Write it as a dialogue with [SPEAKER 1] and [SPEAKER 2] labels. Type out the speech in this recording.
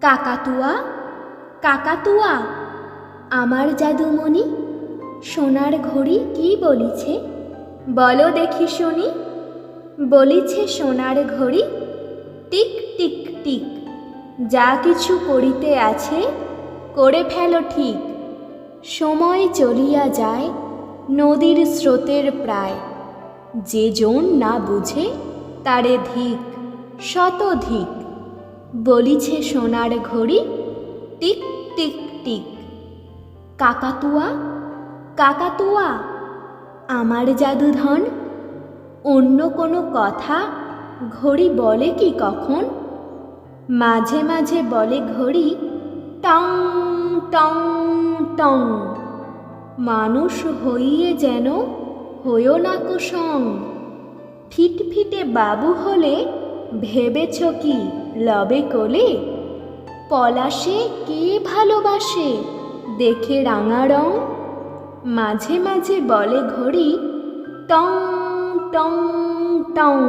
[SPEAKER 1] কাকাতুয়া কাকাতুয়া আমার জাদুমণি, সোনার ঘড়ি কি বলিছে? বলো দেখি শুনি, বলিছে সোনার ঘড়ি টিক টিক টিক, যা কিছু করিতে আছে, করে ফেলো ঠিক। সময় চলিয়া যায়, নদীর স্রোতের প্রায়, যে জন না বুঝে তারে ধিক শতধিক বলিছে সোনার ঘড়ি, টিক টিক টিক। কাকাতুয়া কাকাতুয়া, আমার জাদুধন, অন্য কোনো কথা ঘড়ি বলে কি কখন? মাঝে মাঝে বলে ঘড়ি, টং টং টং। মানুষ হইয়ে যেন হইও না কুসং। ফিটফিটে বাবু হলে ভেবেছ কি লবে কোলে? পলাশে কে ভালোবাসে দেখে রাঙা রং? মাঝে মাঝে বলে ঘড়ি টং টং টং।